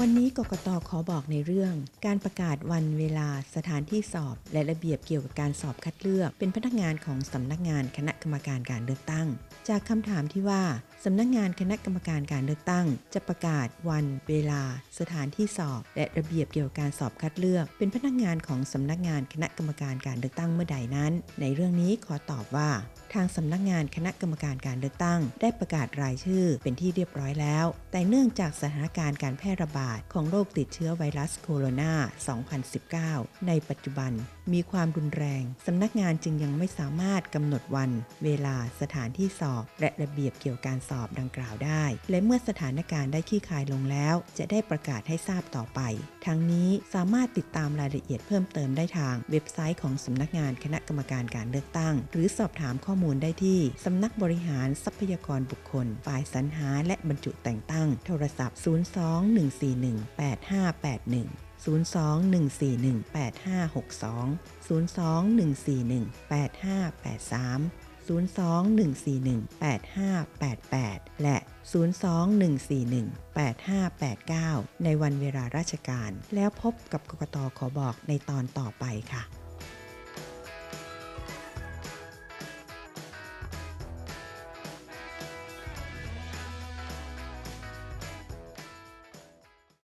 วันนี้กกตขอบอกในเรื่อง การประกาศวันเวลาสถานที่สอบ และระเบียบเกี่ยวกับการสอบคัดเลือก เป็นพนักงานของสำนักงานคณะกรรมการการเลือกตั้ง จากคำถามที่ว่าสำนักงานคณะกรรมการการเลือกตั้ง จะประกาศวัน เวลา สถานที่สอบ และระเบียบเกี่ยวกับการสอบคัดเลือก เป็นพนักงานของสำนักงานคณะกรรมการการเลือกตั้งเมื่อใดนั้น ในเรื่องนี้ขอตอบว่าทางสำนักงานคณะกรรมการการเลือกตั้ง ได้ประกาศรายชื่อเป็นที่เรียบร้อยแล้ว แต่เนื่องจากสถานการณ์การแพร่ระบาดของโรคติดเชื้อไวรัสโคโรนา 2019 ในปัจจุบันมีความรุนแรง สำนักงานจึงยังไม่สามารถกำหนดวัน เวลาสถานที่สอบ และระเบียบเกี่ยวกับการสอบดังกล่าวได้ และเมื่อสถานการณ์ได้คลี่คลายลงแล้ว จะได้ประกาศให้ทราบต่อไป ทั้งนี้สามารถติดตามรายละเอียดเพิ่มเติมได้ทางเว็บไซต์ของสำนักงานคณะกรรมการการเลือกตั้ง หรือสอบถามข้อมูลได้ที่สำนักบริหารทรัพยากรบุคคล ฝ่ายสรรหาและบรรจุแต่งตั้ง โทรศัพท์ 0214 02-141-8581 02-141-8562 02-141-8583 02-141-8588 และ 02-141-8589 ในวันเวลาราชการ แล้วพบกับกกตขอบอกในตอนต่อไปค่ะ